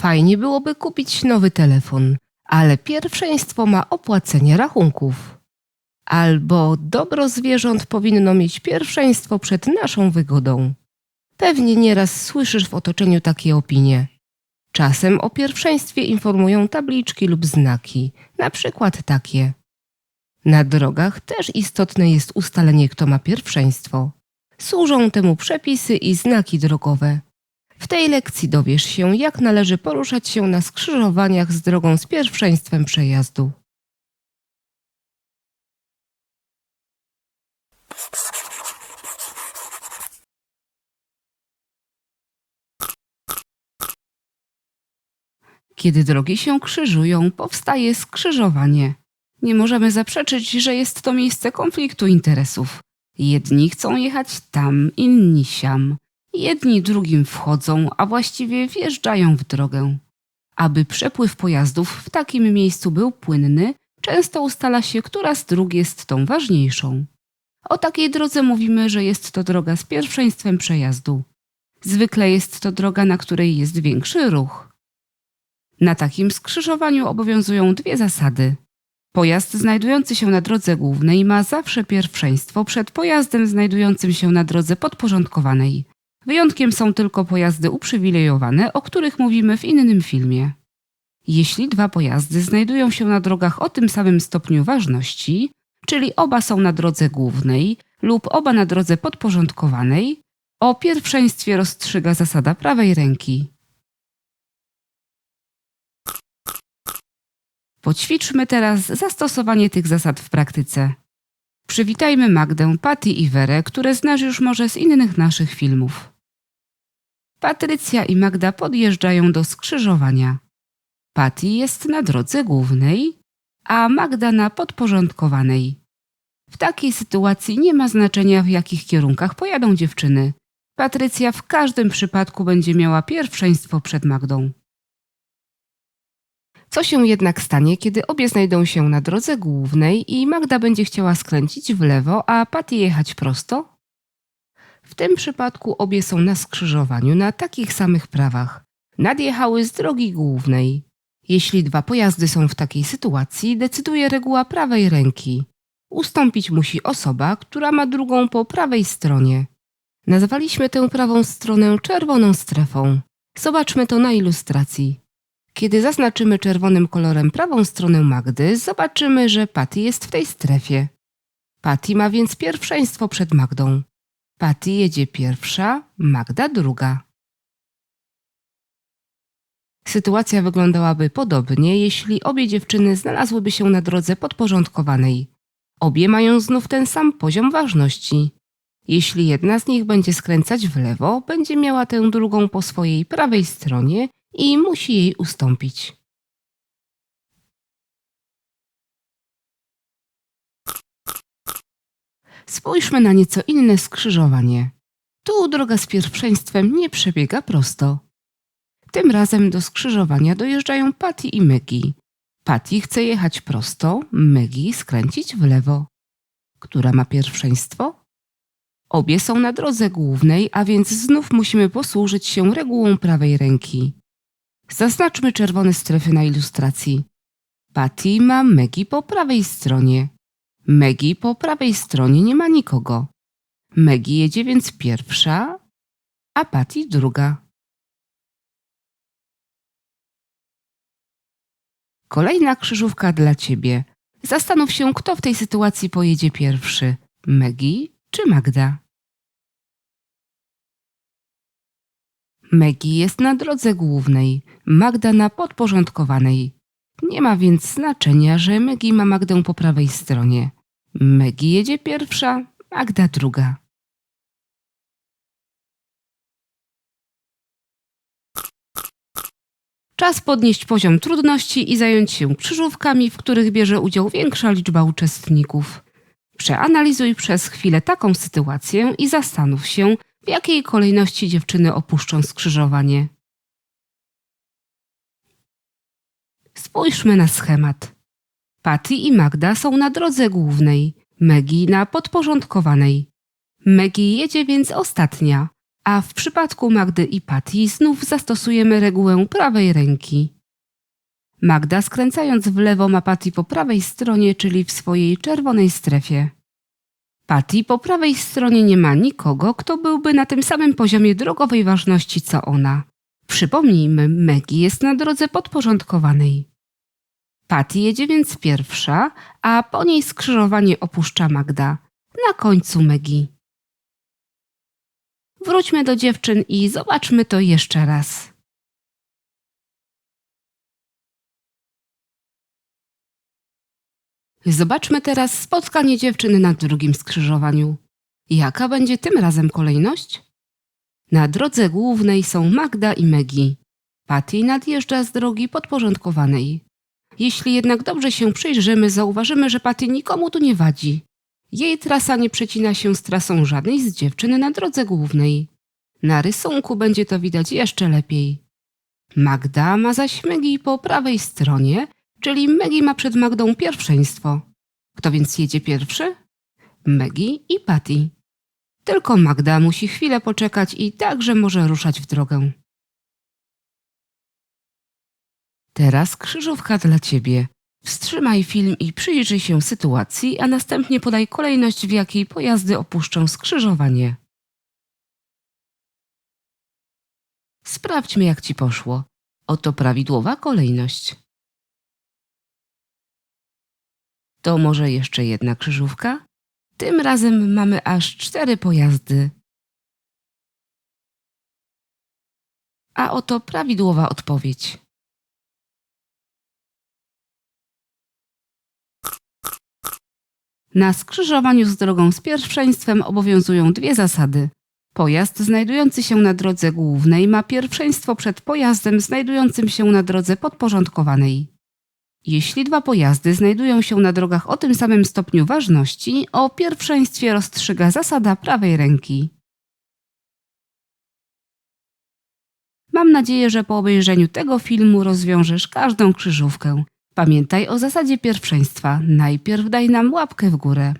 Fajnie byłoby kupić nowy telefon, ale pierwszeństwo ma opłacenie rachunków. Albo dobro zwierząt powinno mieć pierwszeństwo przed naszą wygodą. Pewnie nieraz słyszysz w otoczeniu takie opinie. Czasem o pierwszeństwie informują tabliczki lub znaki, na przykład takie. Na drogach też istotne jest ustalenie, kto ma pierwszeństwo. Służą temu przepisy i znaki drogowe. W tej lekcji dowiesz się, jak należy poruszać się na skrzyżowaniach z drogą z pierwszeństwem przejazdu. Kiedy drogi się krzyżują, powstaje skrzyżowanie. Nie możemy zaprzeczyć, że jest to miejsce konfliktu interesów. Jedni chcą jechać tam, inni siam. Jedni drugim wchodzą, a właściwie wjeżdżają w drogę. Aby przepływ pojazdów w takim miejscu był płynny, często ustala się, która z dróg jest tą ważniejszą. O takiej drodze mówimy, że jest to droga z pierwszeństwem przejazdu. Zwykle jest to droga, na której jest większy ruch. Na takim skrzyżowaniu obowiązują dwie zasady. Pojazd znajdujący się na drodze głównej ma zawsze pierwszeństwo przed pojazdem znajdującym się na drodze podporządkowanej. Wyjątkiem są tylko pojazdy uprzywilejowane, o których mówimy w innym filmie. Jeśli dwa pojazdy znajdują się na drogach o tym samym stopniu ważności, czyli oba są na drodze głównej lub oba na drodze podporządkowanej, o pierwszeństwie rozstrzyga zasada prawej ręki. Poćwiczmy teraz zastosowanie tych zasad w praktyce. Przywitajmy Magdę, Patty i Werę, które znasz już może z innych naszych filmów. Patrycja i Magda podjeżdżają do skrzyżowania. Patty jest na drodze głównej, a Magda na podporządkowanej. W takiej sytuacji nie ma znaczenia, w jakich kierunkach pojadą dziewczyny. Patrycja w każdym przypadku będzie miała pierwszeństwo przed Magdą. Co się jednak stanie, kiedy obie znajdą się na drodze głównej i Magda będzie chciała skręcić w lewo, a Patty jechać prosto? Tym przypadku obie są na skrzyżowaniu na takich samych prawach. Nadjechały z drogi głównej. Jeśli dwa pojazdy są w takiej sytuacji, decyduje reguła prawej ręki. Ustąpić musi osoba, która ma drugą po prawej stronie. Nazwaliśmy tę prawą stronę czerwoną strefą. Zobaczmy to na ilustracji. Kiedy zaznaczymy czerwonym kolorem prawą stronę Magdy, zobaczymy, że Patty jest w tej strefie. Patty ma więc pierwszeństwo przed Magdą. Patty jedzie pierwsza, Magda druga. Sytuacja wyglądałaby podobnie, jeśli obie dziewczyny znalazłyby się na drodze podporządkowanej. Obie mają znów ten sam poziom ważności. Jeśli jedna z nich będzie skręcać w lewo, będzie miała tę drugą po swojej prawej stronie i musi jej ustąpić. Spójrzmy na nieco inne skrzyżowanie. Tu droga z pierwszeństwem nie przebiega prosto. Tym razem do skrzyżowania dojeżdżają Patty i Maggie. Patty chce jechać prosto, Maggie skręcić w lewo. Która ma pierwszeństwo? Obie są na drodze głównej, a więc znów musimy posłużyć się regułą prawej ręki. Zaznaczmy czerwone strefy na ilustracji. Patty ma Maggie po prawej stronie. Maggie po prawej stronie nie ma nikogo. Maggie jedzie więc pierwsza, a Patty druga. Kolejna krzyżówka dla ciebie. Zastanów się, kto w tej sytuacji pojedzie pierwszy. Maggie czy Magda? Maggie jest na drodze głównej, Magda na podporządkowanej. Nie ma więc znaczenia, że Maggie ma Magdę po prawej stronie. Maggie jedzie pierwsza, Magda druga. Czas podnieść poziom trudności i zająć się krzyżówkami, w których bierze udział większa liczba uczestników. Przeanalizuj przez chwilę taką sytuację i zastanów się, w jakiej kolejności dziewczyny opuszczą skrzyżowanie. Spójrzmy na schemat. Patty i Magda są na drodze głównej, Maggie na podporządkowanej. Maggie jedzie więc ostatnia, a w przypadku Magdy i Patty znów zastosujemy regułę prawej ręki. Magda skręcając w lewo ma Patty po prawej stronie, czyli w swojej czerwonej strefie. Patty po prawej stronie nie ma nikogo, kto byłby na tym samym poziomie drogowej ważności co ona. Przypomnijmy, Maggie jest na drodze podporządkowanej. Patty jedzie więc pierwsza, a po niej skrzyżowanie opuszcza Magda. Na końcu Maggie. Wróćmy do dziewczyn i zobaczmy to jeszcze raz. Zobaczmy teraz spotkanie dziewczyn na drugim skrzyżowaniu. Jaka będzie tym razem kolejność? Na drodze głównej są Magda i Megi. Patty nadjeżdża z drogi podporządkowanej. Jeśli jednak dobrze się przyjrzymy, zauważymy, że Patty nikomu tu nie wadzi. Jej trasa nie przecina się z trasą żadnej z dziewczyn na drodze głównej. Na rysunku będzie to widać jeszcze lepiej. Magda ma zaś Megi po prawej stronie, czyli Megi ma przed Magdą pierwszeństwo. Kto więc jedzie pierwszy? Megi i Patty. Tylko Magda musi chwilę poczekać i także może ruszać w drogę. Teraz krzyżówka dla ciebie. Wstrzymaj film i przyjrzyj się sytuacji, a następnie podaj kolejność, w jakiej pojazdy opuszczą skrzyżowanie. Sprawdźmy, jak ci poszło. Oto prawidłowa kolejność. To może jeszcze jedna krzyżówka? Tym razem mamy aż cztery pojazdy. A oto prawidłowa odpowiedź. Na skrzyżowaniu z drogą z pierwszeństwem obowiązują dwie zasady. Pojazd znajdujący się na drodze głównej ma pierwszeństwo przed pojazdem znajdującym się na drodze podporządkowanej. Jeśli dwa pojazdy znajdują się na drogach o tym samym stopniu ważności, o pierwszeństwie rozstrzyga zasada prawej ręki. Mam nadzieję, że po obejrzeniu tego filmu rozwiążesz każdą krzyżówkę. Pamiętaj o zasadzie pierwszeństwa. Najpierw daj nam łapkę w górę.